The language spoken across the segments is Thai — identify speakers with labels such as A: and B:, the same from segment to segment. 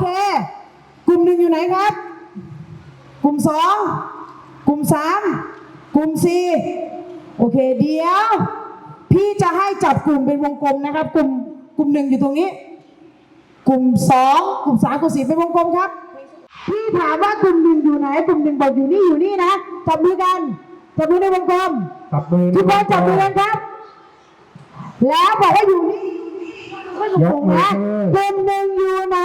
A: เค กลุ่มหนึ่งอยู่ไหนครับ กลุ่มสองกลุ่มสามกลุ่มสี่โอเคเดี๋ยว พี่จะให้จับกลุ่มเป็นวงกลมนะครับ กลุ่มกลุ่มหนึ่งอยู่ตรงนี้ กลุ่มสองกลุ่มสามกลุ่มสี่เป็นวงกลมครับ พี่ถามว่ากลุ่มหนึ่งอยู่ไหน กลุ่มหนึ่งบอกอยู่นี่อยู่นี่นะจับมือกันจับมือในวงกลม
B: จับมือ
A: ทุกคนจับมือกันครับ แล้วบอกว่าอยู่นี่ไม่ถูก
B: ย
A: ต
B: ก
A: รง
B: มือ
A: นะ
B: ขึ้น
A: กลุ่มหนึ่งอยู่ไหน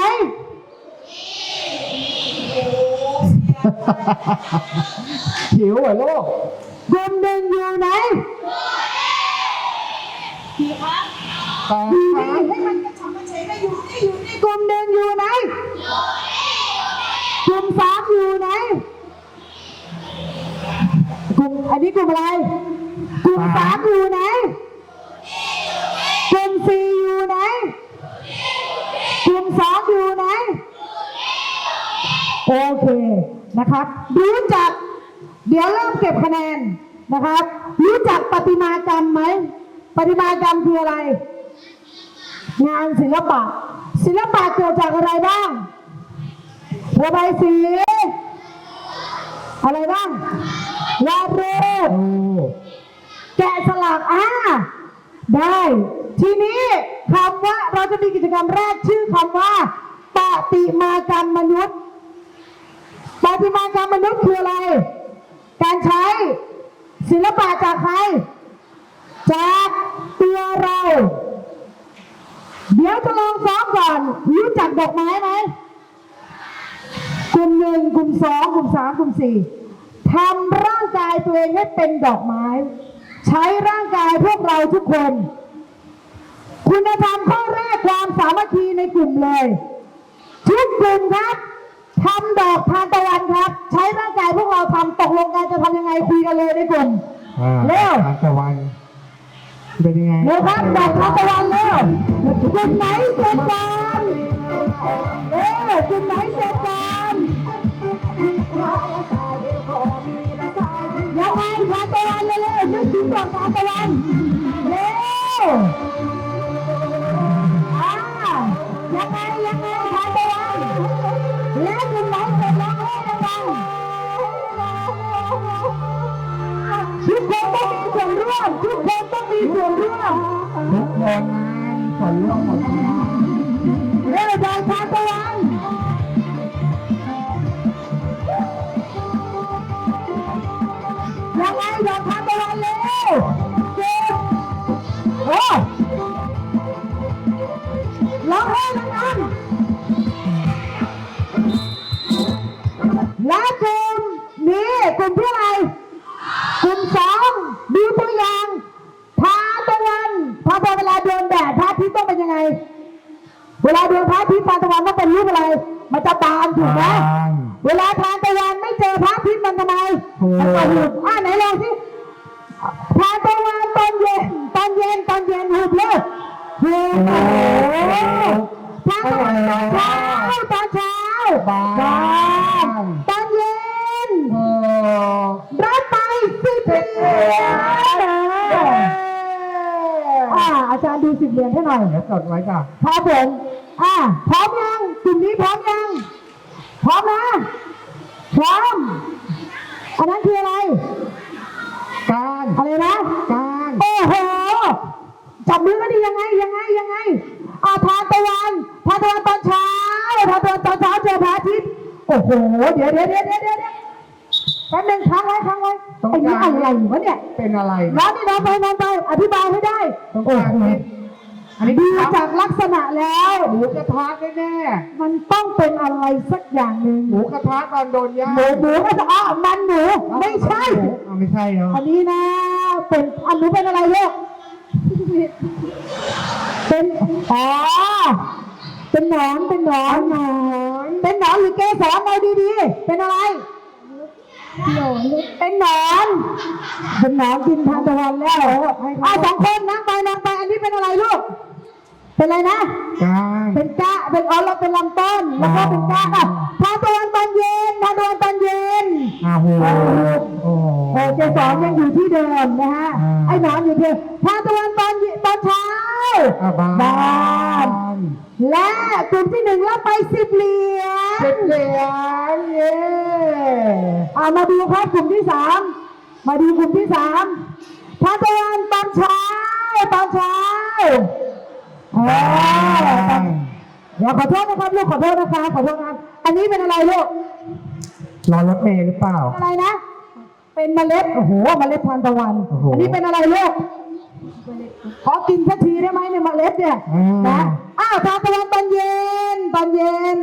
B: หิวเหรอลูก
A: กลุ่มหนึ่งอยู่ไหน
B: ตา
A: อยู่นี่ให้มันกระฉับกระเฉงนะอยู่นี่อยู่นี่กลุ่มหนึ่งอยู่ไหนกลุ่มสามอยู่ไหนกลุ่มอันนี้กลุ่มอะไรกลุ่มสามอยู่ไหนกลุ่มสี่อยู่ไหนกลุ่มสองอยู่ไหน โอเคนะครับ รู้จัก เดี๋ยวเริ่มเก็บคะแนนนะครับ รู้จักประติมากรรมไหมประติมากรรมคืออะไร งานศิลปะ ศิลปะเกิดจากอะไรบ้างระบายสี อะไรบ้างวาดรูป
B: โอ้
A: แกะสลักอ่าได้ ทีนี้คำว่าเราจะมีกิจกรรมแรกชื่อคำว่าปฏิมากรรมมนุษย์ ปฏิมากรรมมนุษย์คืออะไร การใช้ศิลปะจากใคร จากตัวเรา เดี๋ยวจะลองซ้อมก่อน รู้จักดอกไม้ไหมกลุ่มหนึ่งกลุ่มสองกลุ่มสามกลุ่มสี่ทำร่างกายตัวเองให้เป็นดอกไม้ ใช้ร่างกายพวกเราทุกคน คุณธรรมข้อแรกความสามัคคีในกลุ่มเลย ทุกกลุ่มครับ ทำดอกทานตะวันครับ ใช้ร่างกายพวกเราทำตกลงกันจะทำยังไงคุยกันเลยในกลุ่ม
B: อ่า
A: เร็ว
B: ทานตะวัน เป็นยังไง
A: เร็วครับดอกทานตะวันเร็วกลุ่มไหนเสร็จก่อนเร็วกลุ่มไหนเสร็จก่อนยังไงทานตะวันเร็วๆนึกถึงดอกทานตะวันเร็วอ่ายังไงยังไง ทุกคนต้องมีส่วนร่วมทุกคนต้องมีส่วนร่วม
B: ทุกคนมีส่วนร่วมหมดนะ
A: เร็วดอยทานตะวันยังไงดอกท บเลยโอ้โหทาตะวันตอนเช้าตอนเช้า
B: บาน
A: บานตอนเย็นรับไปสิบเหรียญอ่าอาจารย์ดูสิบเหรียญให้หน่อย
B: เดี๋ยวจดไว้จ้ะ
A: ครับผมอ่าพร้อมยังกลุ่มนี้พร้อมยังพร้อมนะพร้อมอันนั้นคืออะไร
B: การ
A: อะไรนะ
B: การ
A: โอ้โห จับมือกันดียังไงยังไงยังไงอ่าทานตะวันทานตะวันตอนเช้าทานตะวันตอนเช้าเจอพระอาทิตย์โอ้โหเดี๋ยวเดี๋ยวเดี๋ยวเดี๋ยวเดี๋ยวเดี๋ยวแป๊บนึงค้างไว้ค้างไว้ไอ้นี่อะไรวะเนี่ย
B: เป็นอะไร
A: น้องนี่น้องไปน้องไปอธิบายให้ได้
B: ต้อง
A: โอ้
B: การ
A: โห
B: นี่อันนี้
A: ดู
B: ครับ
A: จากลักษณะแล้ว
B: หมูกระทะแน่
A: มันต้องเป็นอะไรสักอย่างหนึ่ง
B: ๆหมูกระทะตอนโดนย่าง
A: หมูหมูก็จะอ้าวมันหมูไม่ใช่
B: หมูอะไม่ใช่เนาะ
A: อันนี้นะเป็นอันหนูเป็นอะไรลูก เป็นอ๋อเป็นหนอนเป็นหนอนหนอนเป็นหนอนหรือเกสรเอาดีๆเป็นอะไรหนอนเป็นหนอนเป็นหนอนกินทานตะวันแล้วอะสองคนนั่งไปนั่งไปอันนี้เป็นอะไรลูก เป็นอะไรนะ
B: การ
A: เป็นกะเป็นอ๋อเราเป็นลำต้นแล้วก็เป็นกะอะทานตะวันตอนเย็นทานตะวันตอนเย็น
B: อาโหโอ้
A: โอ้เจสอนยังอยู่ที่เดิมนะฮะ
B: อ่า
A: ไอ้หนอนอยู่ที่ทานตะวันตอนเย็นตอนเช้า
B: อะบาน
A: บาน และกลุ่มที่หนึ่งรับไปสิบเหรีย
B: เจ็
A: ญ
B: ดเหรียญเย้
A: อ่ามาดูครับกลุ่มที่สามมาดูกลุ่มที่สามทานตะวันตอนเช้าตอนเช้าอ๋อตอน เดี๋ยวขอโทษนะครับลูกขอโทษนะคะขอโทษนะครับอันนี้เป็นอะไรลูก
B: รอรถเมล์หรือเปล่า
A: อะไรนะ เป็นเมล็ดโอ้โหเมล็ดทานตะวัน
B: โอ้โห
A: อันนี้เป็นอะไรลูกขอกินสักทีได้ไหมเนี่ยเมล็ดเนี่ย
B: อ่าน
A: นะอ้าวทานตะวันตอนเย็นตอนเย็น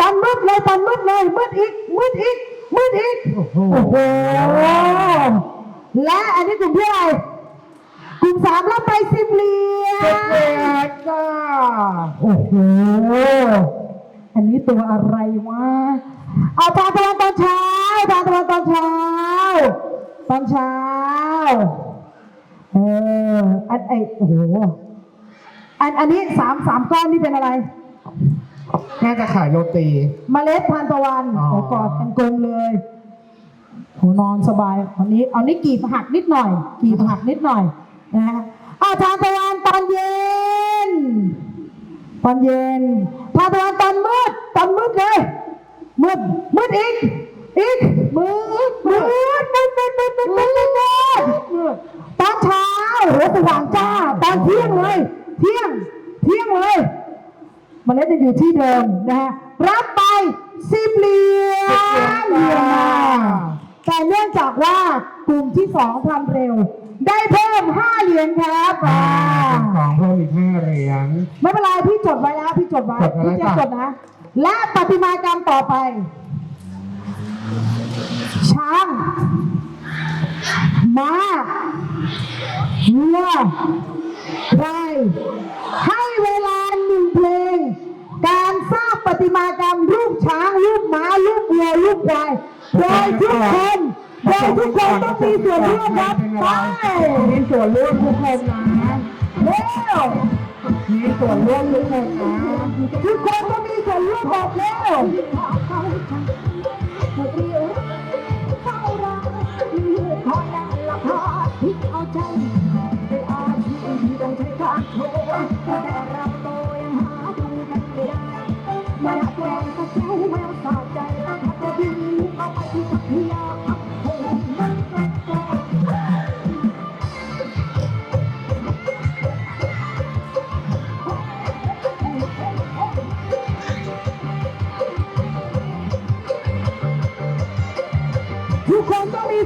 A: ตอนมืดเลยตอนมืดเลยมืดอีกมืดอีกมืดอีก
B: โอ้โห
A: โอ้โหและอันนี้กลุ่มที่อะไร กลุ่มสามรับไปสิบเหรียญ
B: เจ็ดเหรียญจ้า
A: โอ้โห อันนี้ตัวอะไรวะ เอาทานตะวันตอนเช้าทานตะวันตอนเช้า ตอนเช้า เออ อันไอโอ้โห อันอันนี้สามสามก้อนนี่เป็นอะไร
B: น่าจะขายโรตี
A: เมล็ดทานตะวัน
B: อ๋อ
A: โอ้กอดกันกลมเลยโหนอนสบายอันนี้อันนี้กีบหักนิดหน่อย กีบหักนิดหน่อย นะฮะอ้าวทานตะวันตอนเย็น ตอนเย็นทานตะวันตอนมืด ตอนมืดเลย มืด มืดอีก อีก มืด มืด มืด มืด มืด มืด มืด มืด มืด ตอนเช้าโหสว่างจ้า ตอนเที่ยงเลย เที่ยง เที่ยงเลยเมันเล่นจะอยู่ที่เดิมนะฮะ รับไปสิบเหรียญ
B: สิบเหรียญ
A: แต่เนื่องจากว่ากลุ่มที่สองทำเร็ว ได้เพิ่มห้าเหรียญครับอ่า
B: ของเพิ่มอีกห้าเหรียญ
A: ไม่เป็นไรพี่จดไว้นะพี่จดไว้
B: จดอะไร
A: พี่เจะ
B: ป่ะ
A: จดนะ และปฏิมากรรมต่อไป ช้างม้าวัวไรให้เวลาหนึ่งเพลง การสร้างปฏิมากรรมรูปช้างรูปม้ารูปวัวรูปควายโดยทุกคน เดยทุกคนต้องมีส่วนร่วมครับไป
B: มีส่วนร่วมทุกคนนะ
A: เร็ว
B: มีส่วนร่วมทุกคนนะ
A: ทุกคนต้องมีส่วนร่วมบอกแล้ว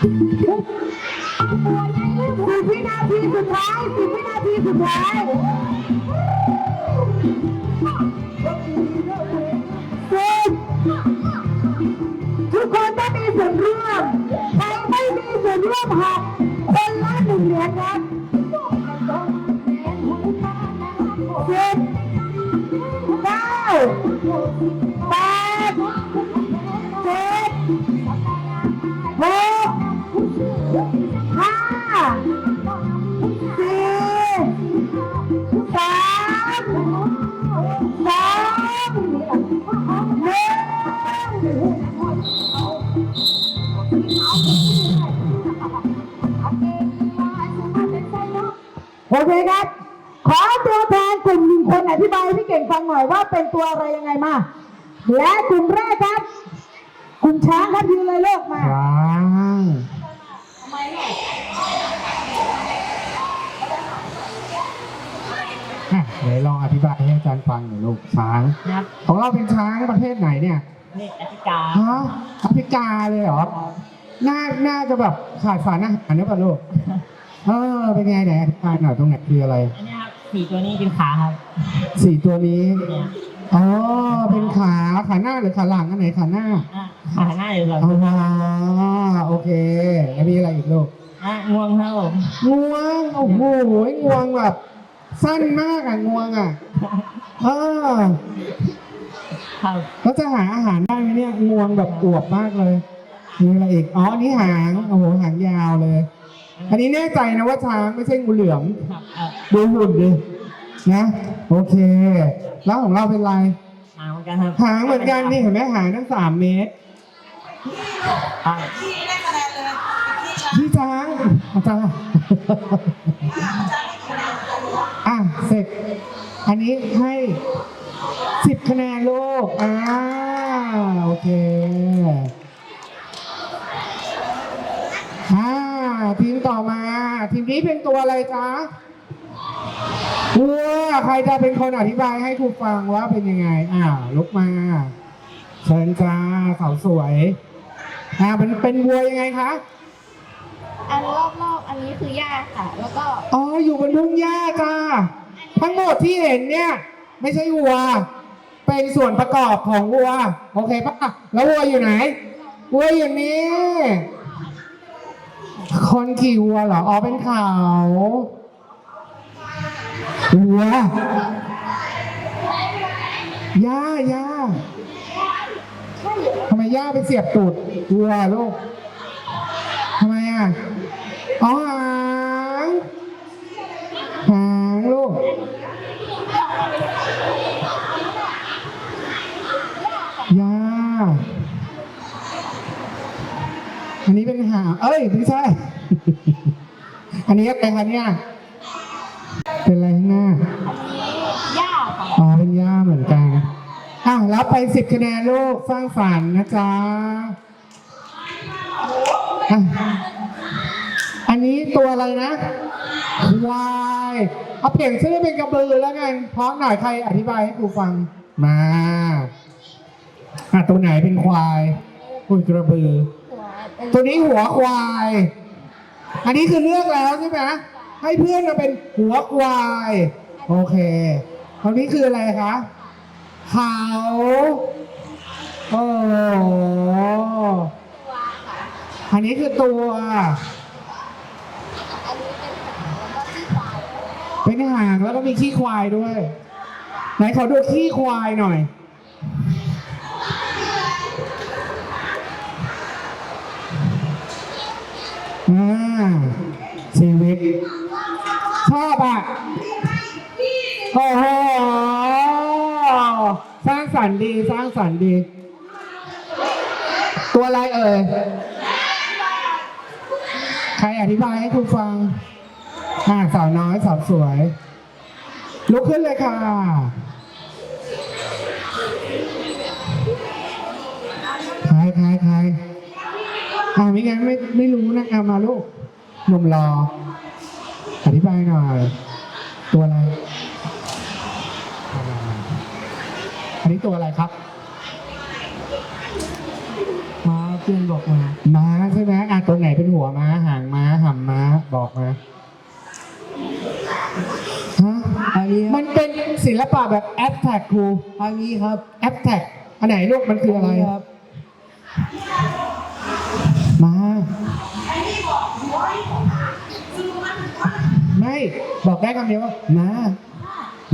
A: สิบวินาทีสุดท้ายสิบวินาทีสุดท้ายสิบทุกคนต้องมีส่วนร่วมใครไม่มีส่วนร่วมหักคนละหนึ่งเหรียญครับ ขอตัวแทนกลุ่มหนึ่งคนอธิบายให้พี่เก่งฟังหน่อยว่าเป็นตัวอะไรยังไงมา และกลุ่มแรกครับ กลุ่มช้างครับยืนเลยเลิกมา
B: ช้างอะเดี๋ยวลองอธิบายให้อาจารย์ฟังหน่อยลูกช้าง
C: ครับ
B: ของเราเป็นช้างประเทศไหนเนี่ย
C: นี่แอฟริกา
B: ฮะแอฟริกาเลยเหรอน่าน่าจะแบบขาดสารอาหารหรือเปล่าลูกเออเป็นไงไหนอธิบายหน่อยตรงไหนคืออะไร
C: อันนี้ครับ สี่ตัวนี้เป็นขาครับ
B: สี่ตัวนี้
C: เนี่ย
B: อ๋อเป็นขาขาหน้าหรือขาหลังอันไหนขาหน้า
C: อะขาหน้าอยู่ครับ
B: อ๋อโอเค แล้วมีอะไรอีกลูก
C: อะงวงครับผม
B: งวงโอ้โหงวงแบบสั้นมากอะงวงอะเออ
C: ครับ
B: แล้วจะหาอาหารได้ไหมเนี่ยงวงแบบอวบมากเลยมีอะไรอีกอ๋ออันนี่หางโอ้โหหางยาวเลย อันนี้แน่ใจนะว่าช้างไม่ใช่งูเหลือม
C: ครับเอ่อ
B: ดูหุ่นดินะโอเค แล้วของเราเป็นไร
C: หางเหมือนกันครับ
B: หางเหมือนกันนี่เห็นไหมหางตั้งสามเมตร
C: ครับ
B: พี่ช้างอาจารย์อะเสร็จ อันนี้ให้สิบคะแนนลูกอ่าโอเค อ่า ทีมต่อมา ทีมนี้เป็นตัวอะไรจ๊ะวัวใครจะเป็นคนอธิบายให้ครูฟังว่าเป็นยังไง อ่าลุกมา เชิญจ้าสาวสวยอ่าเป็นเป็นวัวยังไงคะ
D: อันรอบๆอันนี้คือหญ้าค่ะ แล้วก็
B: อ๋ออยู่บนทุ่งหญ้าจ้าทั้งหมดที่เห็นเนี่ย ไม่ใช่วัว เป็นส่วนประกอบของวัว โอเคปะแล้ววัวอยู่ไหนวัวอยู่นี่ คนขี่วัวเหรอ อ๋อเป็นเขาวัวหญ้าหญ้าทำไมหญ้าไปเสียบตูดวัวลูกทำไมอะ อ๋อหางหางลูก ยา อันนี้เป็นหางเอ้ยไม่ใช่ อันนี้อะไรคะเนี่ย เป็นอะไรข้างหน้า
D: หญ้าค่ะ
B: อ๋อ เป็นย่าเหมือนกันอะรับไปสิบคะแนนลูกสร้างสรรค์นะจ๊ะอะอันนี้ตัวอะไรนะควายเอาเปลี่ยนชื่อเป็นกระบือแล้วกันพราะหน่อยใครอธิบายให้ครูฟังมาอะตัวไหนเป็นควาย คุณกระบือ ตัวนี้หัวควาย อันนี้คือเลือกแล้วใช่ไหมให้เพื่อนมาเป็นหัวควาย โอเคตรงนี้คืออะไรคะเขาโอ้อันนี้คือตัว
D: เป็นหางแล้วก็
B: มีขี้ควายด้วย ไหนขอดูขี้ควายหน่อย อ่าชีวิต ชอบอะ โอ้โห สร้างสรรค์ดี สร้างสรรค์ดี ตัวอะไรเอ่ย ใครอธิบายให้ครูฟังอ่าสาวน้อยสาวสวย ลุกขึ้นเลยค่ะ อ่าไม่งั้นไม่ไม่รู้นะเอามาลูกหนุ่มรอ อธิบายหน่อย ตัวอะไร อันนี้ตัวอะไรครับ
C: ม้าเพื่อนบอกมา
B: ม้าใช่ไหมอะตัวไหนเป็นหัวม้าหางม้าหำม้าบอกมาฮะ
C: อันนี้
B: มันเป็นศิลปะแบบแอ t แท็กครู
C: อันนี้ครับ
B: แอ t แท็กอันไหนลูกมันคืออะไร
C: ครับ
B: บอกได้คำเดียวว่ามา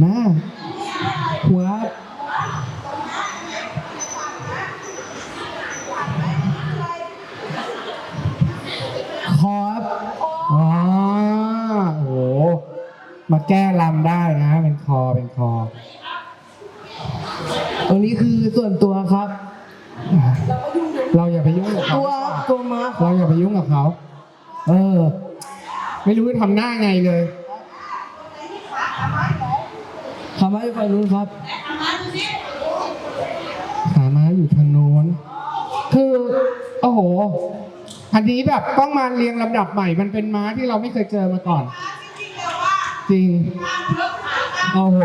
B: มา
C: หัว
B: คอครับอ๋อโอ้โห มาแก้ลำได้นะ เป็นคอ เป็นคอ
C: ตรงนี้คือส่วนตัวครับ
B: เราอย่าไปยุ่งกับเขา
C: ตัวตัวม้า
B: เราอย่าไปยุ่งกับเขา เออ ไม่รู้จะทำหน้าไงเลย
C: ขาม้าอยู่ฝั่งนู้นครับ
B: ขาม้าอยู่ทางโน้น คือโอ้โห อันนี้แบบต้องมาเรียงลำดับใหม่ มันเป็นม้าที่เราไม่เคยเจอมาก่อน จริง โอ้โห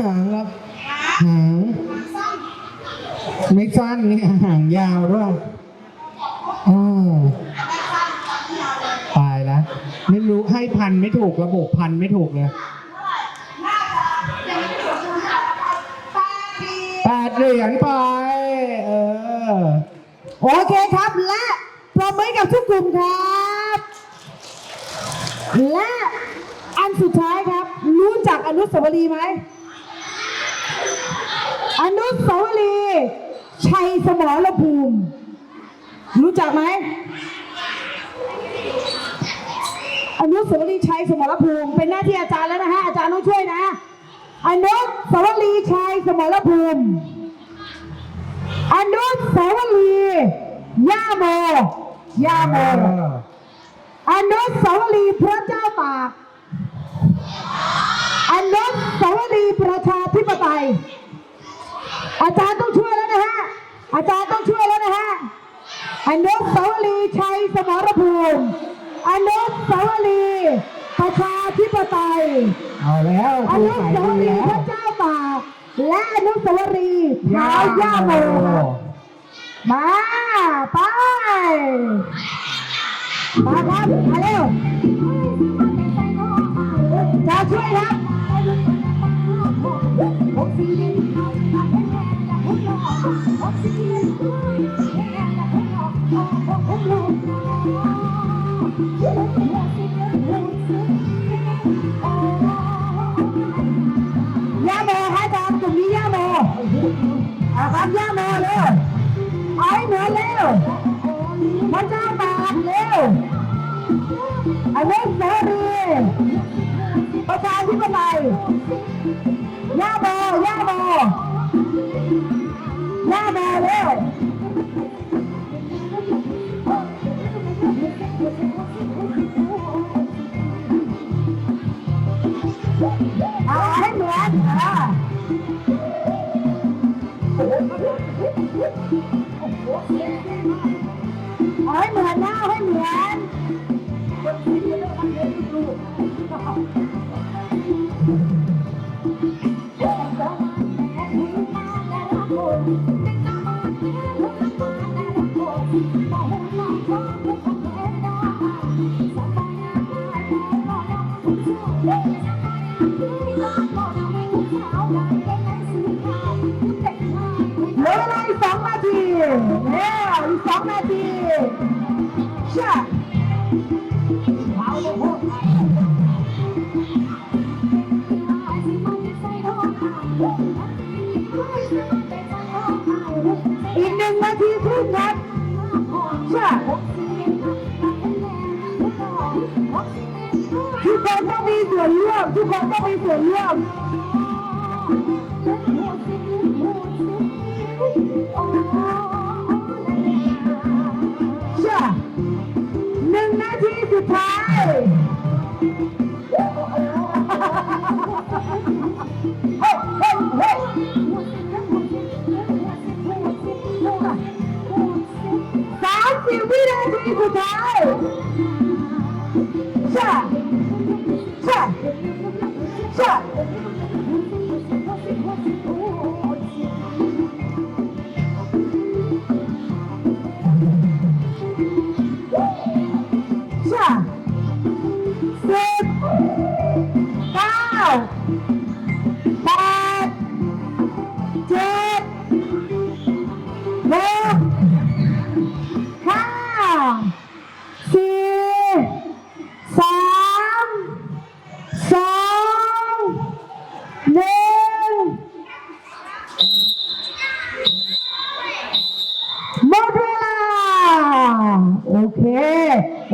C: หางครับ
B: หาง ไม่สั้นนี่หางยาวด้วยอ่าตายแล้ว ไม่รู้ให้พันไม่ถูกระบบพันไม่ถูกเลยแปดเหรียญไป เออ
A: โอเคครับและปรบมือให้กับทุกกลุ่มครับ และอันสุดท้ายครับ รู้จักอนุสาวรีย์ไหม อนุสาวรีย์ชัยสมรภูมิ รู้จักไหม อนุสาวรีย์ชัยสมรภูมิเป็นหน้าที่อาจารย์แล้วนะฮะอาจารย์ต้องช่วยนะอนุสาวรีย์ชัยสมรภูมิอนุสาวรีย์ย่าโมย่าโมอนุสาวรีย์พระเจ้าตากอนุสาวรีย์ประชาธิปไตย อาจารย์ต้องช่วยแล้วนะฮะอาจารย์ต้องช่วยแล้วนะฮะอนุสาวรีย์ชัยสมรภูมิ อนุสาวรีย์ประชาธิปไตย
B: เอาแล้ว
A: อ
B: ครู
A: นุ
B: ขาย
A: สาว
B: ดี
A: รีย์
B: แล้
A: พ
B: ว
A: ระเจ้าตากและอนุสาวรีย์เท้าย่าโมครับมาไปมาครับมาเร็วจะช่วยครับย่า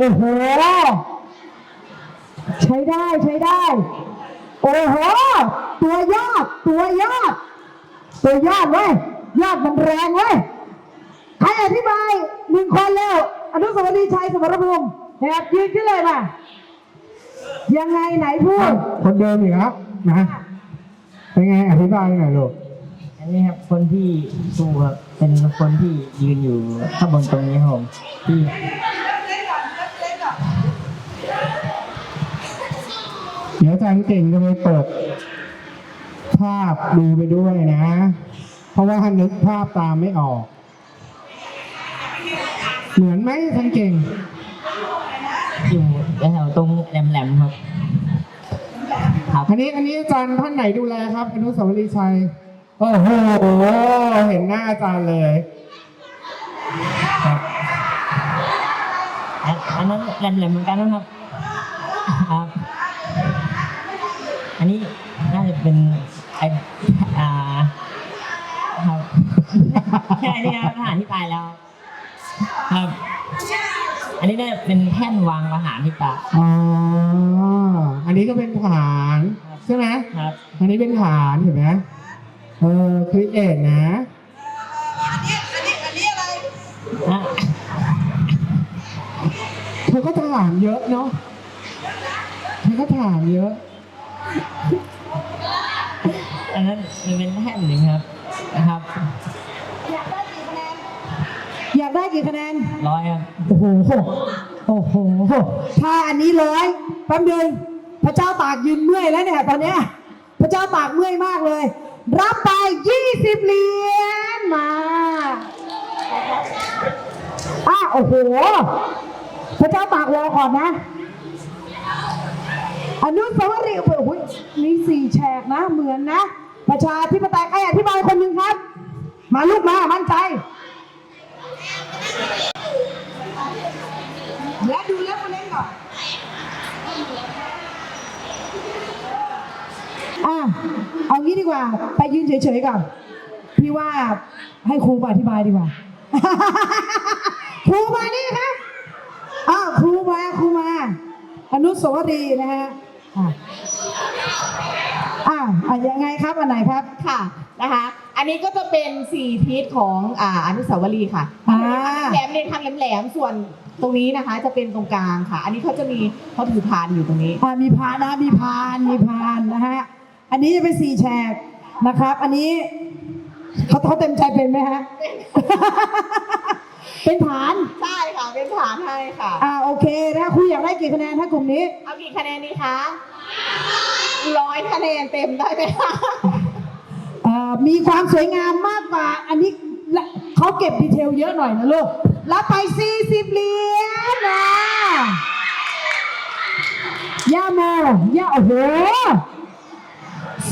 A: อ้โห ใช้ได้ใช้ได้ โอ้โห ตัวยอด ตัวยอด ตัวยอดเว้ย ยอดมันแรงเว้ย ใครอธิบายหนึ่งคนแล้ว อนุสาวรีย์ชัยสมรภูมิแหบยืนขึ้นเลยมายังไงไหนพูด
B: คนเดิมอีกแล้วนะเป็นไงอธิบายหน่อยลูก
C: อันนี้ครับคนที่สู้ครับเป็นคนที่ยืนอยู่ข้างบนตรงนี้ครับผมที่
B: เดี๋ยวอาจารย์เก่งจะไปเปิด ภาพดูไปด้วยนะ เพราะว่านึกภาพตามไม่ออก เหมือนไหมท่านเก่ง
C: อยู่ตแถวๆตรงแหลมๆครับ ครับ
B: อันนี้อันนี้อาจารย์ท่านไหนดูแลครับ อนุสาวรีย์ชัย โอ้โห เห็นหน้าอาจารย์เลย
C: ครับอันอันนั้นแหลมๆเหมือนกันนะครับ ครับ อันนี้น่าจะเป็นไออ่าครับใช่นี่ครับทหารที่ตายแล้ว ครับ อันนี้น่าจะเป็นแท่นวางทหารที่ตาย
B: อ๋อ อันนี้ก็เป็นฐานใช่ไหม
C: ครับ
B: อันนี้เป็นฐานเห็นไหมเออคลิกเอกนะ
C: อะ
B: เธอก็ถามเยอะเนาะเธอก็ถามเยอะ
C: อันนั้นมันเป็นแท่นหนึ่งครับนะครับ
A: อยากได้กี่คะแนนอยากได้กี่คะแนน
C: ร้อยครับ
A: โอ้โห โอ้โห ถ้าอันนี้ร้อยแป๊บนึงพระเจ้าตากยืนเมื่อยแล้วเนี่ยตอนเนี้ย พระเจ้าตากเมื่อยมากเลย รับไป20เหรียญมาอะโอ้โห พระเจ้าตากรอก่อนนะ อนุสาวรีย์โอ้โห มีสี่แฉกนะ เหมือนนะ ประชาธิปไตยใครอธิบายคนหนึ่งครับ มาลูกมา มั่นใจ และดูเล็บมาเล่นก่อน อะ เอางี้ดีกว่า ไปยืนเฉยๆก่อน พี่ว่าให้ครูมาอธิบายดีกว่า ครูมานี่ครับ อ้าวครูมาครูมา อนุสาวรีย์นะฮะ อะอะอะยังไงครับอันไหนครับ
E: ค่ะนะคะ อันนี้ก็จะเป็นสี่ทิศของอ่าอนุสาวรีย์ค่ะ
A: อ่า
E: แหลมเนี่ยทางแหลมๆส่วนตรงนี้นะคะ จะเป็นตรงกลางค่ะ อันนี้เขาจะมีเขาถือพานอยู่ตรงนี้
A: อะมีพานนะมีพานมีพานนะฮะอันนี้จะเป็นสี่แฉกนะครับ อันนี้เขาเขาเต็มใจเป็นไหมฮะ เป็นฐาน
E: ใช่ค่ะเป็นฐานให้ค่ะ
A: อ่าโอเคนะครูอยากได้กี่คะแนนถ้ากลุ่มนี้
E: เอากี่คะแนนดีคะ ร้อยคะแนนเต็มได้ไหมคะ
A: อ่ามีความสวยงามมากกว่า อันนี้ละเขาเก็บดีเทลเยอะหน่อยนะลูก รับไป 40เหรียญนะย่าโมย่าโอ้โห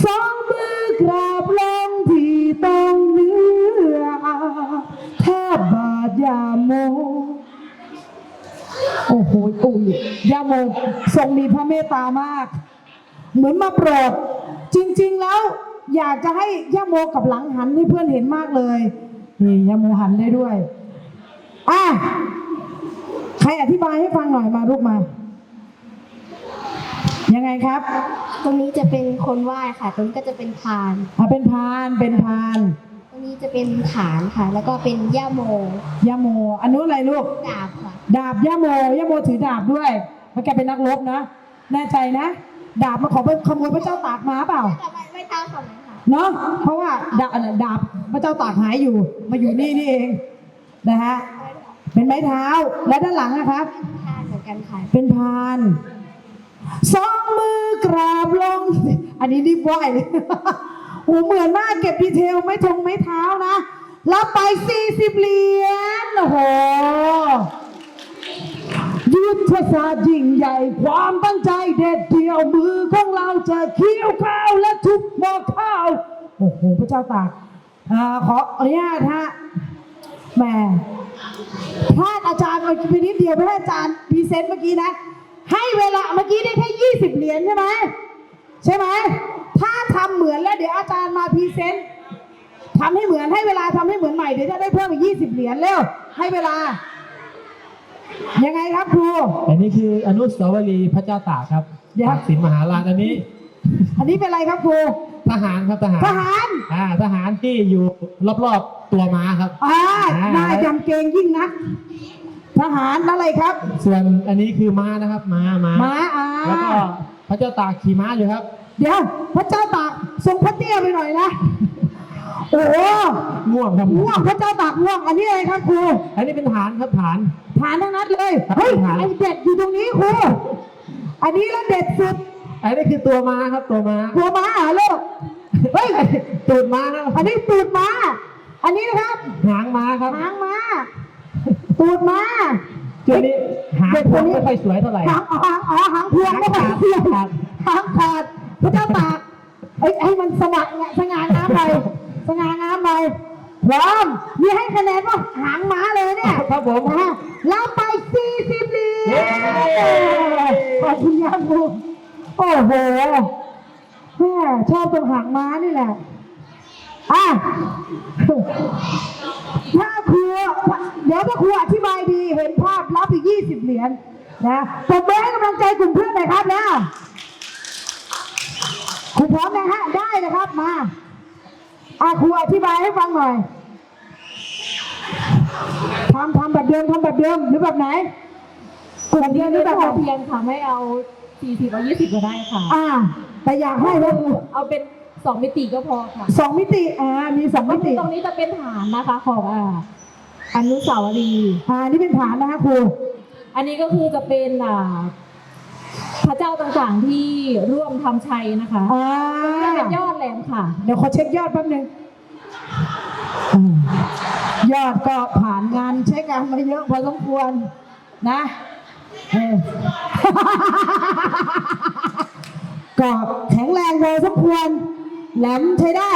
A: สองมือกราบลงที่ตรงเนื้อแทบบาดยาโม โอ้โหอุ้ยยาโมทรงมีพระเมตตามาก เหมือนมาโปรด จริง ๆแล้ว อยากจะให้ย่าโมกับหลังหันให้เพื่อนเห็นมากเลยนี่ย่าโมหันได้ด้วยอะใครอธิบายให้ฟังหน่อยมาลูกมา ยังไงครับ
D: ตรงนี้จะเป็นคนไหว้ค่ะ ตรงนี้ก็จะเป็นพาน
A: อะเป็นพานเป็นพาน
D: ตรงนี้จะเป็นฐานค่ะ แล้วก็เป็นย่าโม
A: ย่าโม อันนู้นอะไรลูก
D: ดาบค่ะ
A: ดาบย่าโมย่าโมถือดาบด้วยเพราะแกเป็นนักรบนะ แน่ใจนะ ดาบมาขอขโมยพระเจ้าตากมาเปล่า
D: แต่ไม่ไม่เท่าคำนั้นค่ะ
A: เนาะเพราะว่าดาบดาบพระเจ้าตากหายอยู่ มาอยู่นี่นี่เองนะฮะเป็นไม้เท้าและด้านหลังนะครับ
D: พานเหมือนกันค่ะ
A: เป็นพานสองมือกราบลง อันนี้รีบไหวเลย โอ้เหมือนมากเก็บดีเทลไม่ทงไม่เท้านะ รับไป 40 เหรียญโอ้โห ยุทธศาสตร์ยิ่งใหญ่ความตั้งใจเด็ดเดี่ยวมือของเราจะเคี้ยวข้าวและทุบหม้อข้าว โอ้โหพระเจ้าตากอาขออนุญาตฮะแหมพลาดอาจารย์ไปนิดเดียวพลาดอาจารย์พรีเซนต์เมื่อกี้นะ ให้เวลาเมื่อกี้ได้แค่20เหรียญใช่ไหมใช่ไหมถ้าทำเหมือนแล้วเดี๋ยวอาจารย์มาพรีเซนต์ทำให้เหมือนให้เวลาทำให้เหมือนใหม่เดี๋ยวจะได้เพิ่มอีก20เหรียญเร็วให้เวลา ยังไงครับครู
F: อันนี้คืออนุสาวรีย์พระเจ้าตากครับ
A: เดี๋ยว
F: ตากสินมหาราชอันนี้
A: อันนี้เป็นอะไรครับครู
F: ทหารครับทหาร
A: ทหาร
F: อ่าทหารที่อยู่รอบๆตัวม้าครับ
A: อ่า
F: อ่า
A: นายจำเกงยิ่งนัก ทหารอะไรครับ
F: ส่วนอันนี้คือม้านะครับม้าม้า
A: ม้าอ่า
F: แล้วก็พระเจ้าตากขี่ม้าอยู่ครับ
A: เดี๋ยว พระเจ้าตากทรงพระเตี้ยไปหน่อยนะ โอ้โห
F: ง่วงครับ
A: ง่วงพระเจ้าตากง่วง อันนี้อะไรครับครู
F: อันนี้เป็นฐานครับฐาน
A: ฐานทั้งนั้นเลย
F: ครับ
A: เฮ้ย
F: ฐาน
A: ไอเด็ดอยู่ตรงนี้ครูอันนี้แล้วเด็ดสุด
F: อันนี้คือตัวม้าครับตัวม้า
A: หัวม้าเหรอลูก เฮ้ย
F: ตูดม้าครับ
A: อันนี้ตูดม้า อันนี้นะครับ
F: หางม้าครับ
A: หางม้า ตูดม้า
F: จุดนี้หางผมไม่ค่อยสวยเท่าไหร่
A: หางอ๋อหางอ๋อหางพวงไม่หางเทียม
F: ครับ
A: หางขาดพระเจ้าตากเอ้ยให้มันสง่าสง่างามไปสง่างามไป พร้อมมีให้คะแนนว่าหางม้าเลยเนี่ย
F: ครับผม
A: นะรับไป 40เหรียญขอบคุณยามบูโอ้โหแม่ชอบตรงหางม้านี่แหละอะถ้าครูเดี๋ยวถ้าครูอธิบายดีเห็นภาพรับอีก 20 เหรียญนะตบมือให้กำลังใจกลุ่มเพื่อนหน่อยครับแล้วครูพร้อมนะฮะ ได้นะครับมาอะครูอธิบายให้ฟังหน่อย ทำทำแบบเดิมทำแบบเดิมหรือแบบไหนกลุ่มเดียวหรือแบบ
E: พ
A: ไหน
E: อเพียงค่ะไม่เอา40เอา20ก็ได้ค่ะ
A: อ่า แต่อยากให้ว่า
E: เอาเป็น2มิติก็พอค่ะ
A: สองมิติ อ่า มีสอง
E: ก็
A: มิ
E: คื
A: ติ
E: อตรงนี้จะเป็นฐานนะคะของอ่าอนุสาวรีย์
A: อ่า นี่เป็นฐานนะคะครู
E: อันนี้ก็คือจะเป็นอ่าพระเจ้าต่างๆที่ร่วมทำชัยนะคะ
A: อ่า
E: จะเป็นยอดแหลมค่ะ
A: เดี๋ยวขอเช็คยอดแป๊บนึงอืม ยอดก็ผ่านงานใช้งานมาเยอะพอสมควรนะเออก็แข็งแรงพอสมควร แหลมใช้ได้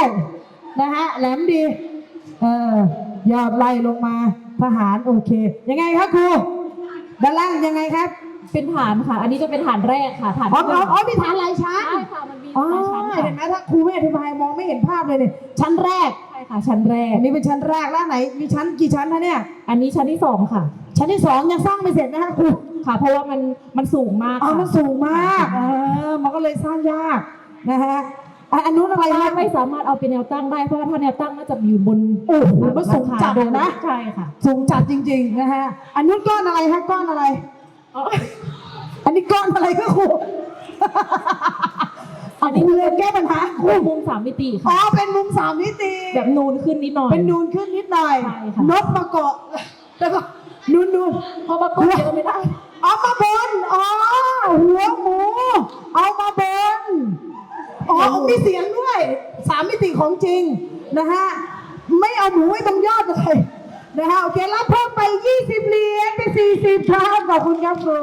A: นะฮะแหลมดีเออยอดไล่ลงมาทหารโอเค ยังไงครับครูด้านล่างยังไงครับ
E: เป็นฐานค่ะ อันนี้จะเป็นฐานแรกค่ะฐาน
A: อ๋อ
E: ที่
A: อ๋ออ๋อมีฐานหลายชั้น
E: ใช่ค่ะมันมี
A: อ๋อ
E: หลายชั้น
A: เห็นไหม
E: ค่ะ
A: ถ้าครูไม่อธิบายมองไม่เห็นภาพเลยเนี่ยชั้นแรก
E: ใช่ค่ะชั้นแรก
A: อันนี้เป็นชั้นแรกแล้วไหนมีชั้นกี่ชั้นนะเนี่ย
E: อันนี้ชั้นที่สองค่ะ
A: ชั้นที่สองยังสร้างไม่เสร็จนะคะครู
E: ค่ะ เพราะว่ามันมันสูงมาก
A: อ๋อ
E: ค่ะ
A: มันสูงมากเออมันก็เลยสร้างยากนะฮะอะอันนู้นอะไร
E: ไม่
A: นะ
E: ไม่สามารถเอาเป็นแนวตั้งได้เพราะว่าถ้าแนวตั้งน่าจะอยู่บน
A: โอ้โหมันสูงจัดเลยนะ
E: ใช่ค่ะ
A: สูงจัดจริงๆนะฮะอันนู้นก้อนอะไรฮะก้อนอะไร
E: อ๋อ
A: อันนี้ก้อนอะไรก็ครูอันนี้เรียนแก้ปัญหาครู
E: เป็นมุมสามมิติ
A: อ๋อ
E: ค่ะ
A: เป็นมุมสามมิติ
E: แบบนูนขึ้นนิดหน่อย
A: เป็นนูนขึ้นนิดหน่อย
E: ใช่ค่ะ
A: นกมาเกาะแล้วก็นูนนูน
E: เพราะว่าก้นเยอะไม่ได้
A: เอามาบนอ๋อหัวหมู เอามาบนอ๋อมีเสียงด้วยสามมิติของจริงนะฮะไม่เอาหมูไว้ตรงยอดเลย นะคะโอเครับเพิ่มไป 20 เหรียญเป็น40ครับขอบคุณครับครู